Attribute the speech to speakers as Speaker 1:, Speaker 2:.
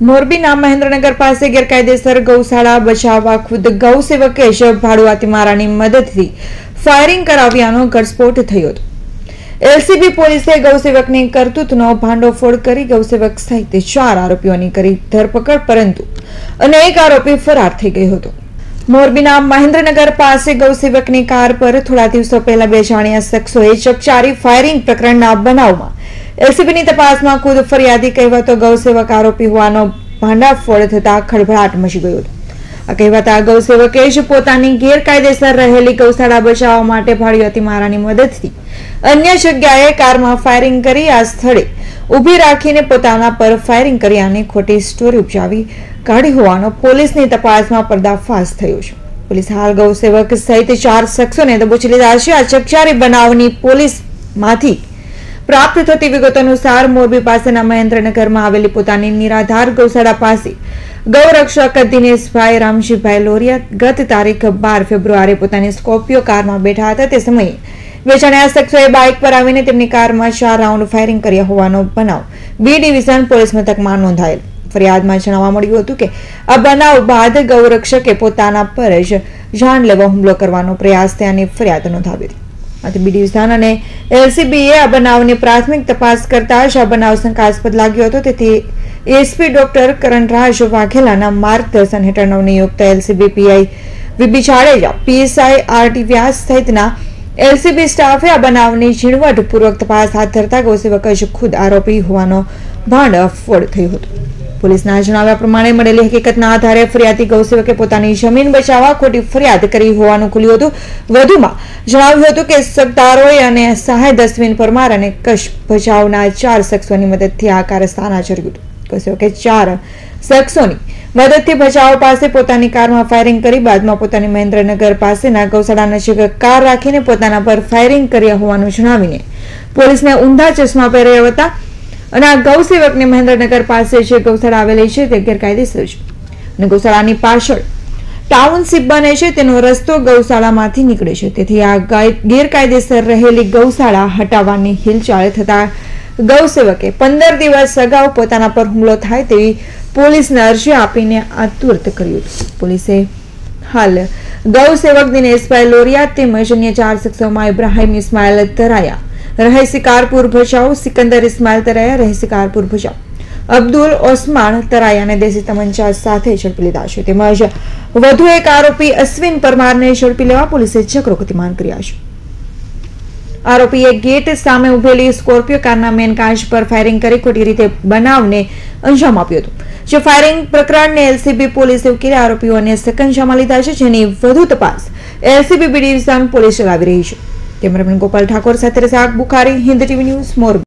Speaker 1: મોરબીના મહેન્દ્રનગર પાસે ગેરકાયદેસર ગૌશાળા બચાવવા ખુદ ગૌસેવકે જ ભાડુઆતી મારાની મદદથી ફાયરિંગ કરાવ્યાનો ઘટસ્ફોટ થયો હતો. એલસીબી પોલીસે ગૌસેવકની કરતૂતનો ભાંડોફોડ કરી ગૌસેવક સહિત ચાર આરોપીઓની કરી ધરપકડ, પરંતુ અને એક આરોપી ફરાર થઈ ગયો હતો. મોરબીના મહેન્દ્રનગર પાસે ગૌસેવકની કાર પર થોડા દિવસો પહેલા બે જાણ્યા શખ્સોએ ચકચારી ફાયરિંગ પ્રકરણના બનાવમાં એલસીબીની તપાસમાં ખુદ ફરિયાદી કહેવાતો ગૌસેવક આરોપી હોવાનો ભાંડાફોડ થતા ખળભળાટ મચી ગયો હતો. આ કહેવાતા ગૌસેવકે જ પોતાની ગેરકાયદેસર રહેલી ગૌશાળા બચાવવા માટે ભાડુઆતી મારાની મદદથી. અન્ય જગ્યાએ કારમાં ફાયરિંગ કરી આ સ્થળે ઊભી રાખીને પોતાના પર ફાયરિંગ કર્યાની ખોટી સ્ટોરી ઉપજાવી કાઢી હોવાનો પોલીસની તપાસમાં પર્દાફાશ થયો છે. પોલીસ હાલ ગૌસેવક સહિત ચાર શખ્સોને દબોચી લીધા છે. આ ચકચારી બનાવની પોલીસમાંથી પ્રાપ્ત થતી વિગત અનુસાર મોરબી પાસેના મહેન્દ્રનગરમાં આવેલી પોતાની નિરાધાર ગૌશાળા પાસે ગૌરક્ષક દિનેશભાઈ રામજીભાઈ લોરિયા ગત તારીખ બાર ફેબ્રુઆરી પોતાની સ્કોર્પિયો કારમાં બેઠા હતા. તે સમયે વેચાણ્યા શખ્સોએ બાઇક પર આવીને તેમની કારમાં ચાર રાઉન્ડ ફાયરિંગ કર્યા હોવાનો બનાવ બી ડિવિઝન પોલીસ મથકમાં નોંધાયેલ. ફરિયાદમાં જણાવવા મળ્યું હતું કે આ બનાવ બાદ ગૌરક્ષકે પોતાના પર જ જાનલેવા હુમલો કરવાનો પ્રયાસ થયાની ફરિયાદ નોંધાવી. હતી બી ડિવિઝન અને એલસીબીએ આ બનાવની પ્રાથમિક તપાસ કરતા આ બનાવ શંકાસ્પદ લાગ્યો હતો. તેથી એસપી ડોક્ટર કરણરાજ વાઘેલાના માર્ગદર્શન હેઠળ નવનિયુક્ત LCB PI VB Jadeja, PSI RT Vyas સહિતના એલસીબી સ્ટાફે આ બનાવની ઝીણવટપૂર્વક તપાસ હાથ ધરતા ગૌસેવક જ ખુદ આરોપી હોવાનો ભાંડ ફોડ થયો હતો. પોલીસના જણાવ્યા પ્રમાણે મળેલી હકીકતના આધારે ફરિયાદી ગૌસેવકે પોતાની જમીન બચાવવા ખોટી ફરિયાદ કરી હોવાનું ખુલ્યું હતું. વધુમાં જણાવ્યું હતું કે સરદારોએ અને સહાય દસવીન પરમાર અને કશ ભજાવના ચાર શખ્સોની મદદથી આ કારસ્તાન આચર્યું હતું. ગૌસેવકે ચાર શખ્સોની મદદથી બચાવ પાસે પોતાની કારમાં ફાયરિંગ કરી બાદમાં પોતાની મહેન્દ્રનગર પાસેના ગૌશાળા નજીક કાર રાખીને પોતાના પર ફાયરિંગ કર્યા હોવાનું જણાવીને પોલીસને ઊંધા ચશ્મા પહેર્યા હતા. અને આ ગૌસેવકની મહેન્દ્રનગર પાસે જે ગૌશાળા આવેલી છે તે ગેરકાયદેસર છે. અને ગૌશાળાની પાછળ ટાઉનશીપ બને છે, તેનો રસ્તો ગૌશાળામાંથી નીકળે છે. તેથી આ ગેરકાયદેસર રહેલી ગૌશાળા હટાવવાની હિલચાલ થતા ગૌસેવકે પંદર દિવસ અગાઉ પોતાના પર હુમલો થાય તેવી પોલીસને અરજી આપીને આ તુર્ત કર્યું પોલીસે હાલ ગૌસેવક દિનેશભાઈ લોરિયા તેમજ અન્ય ચાર શખ્સોમાં ઇબ્રાહિમ ઇસ્માઇલ તરાયા રહે શિકારપુર ભચાઉ સિકંદર ઇસ્માઇલ તરાયા રહે શિકારપુર ભચાઉ અબ્દુલ ઓસમાન તરાયાને દેશી તમંચા સાથે ઝડપી લીધા છે તેમજ વધુ એક આરોપી અશ્વિન પરમારને ઝડપી લેવા પોલીસે ચક્રો ગતિમાન કર્યા છે આરોપીએ ગેટ સામે ઉભેલી સ્કોર્પિયો કારના મેન કાચ પર ફાયરિંગ કરી ખોટી રીતે બનાવને અંજામ આપ્યો હતો. જે ફાયરિંગ પ્રકરણને એલસીબી પોલીસે ઉકેલી આરોપીઓને સકંજામાં લીધા છે. જેની વધુ તપાસ એલસીબી ડિવિઝન પોલીસ ચલાવી રહી છે. કેમેરામેન ગોપાલ ઠાકોર સાથે રઝાક બુખારી હિન્દ ટીવી ન્યૂઝ મોરબી.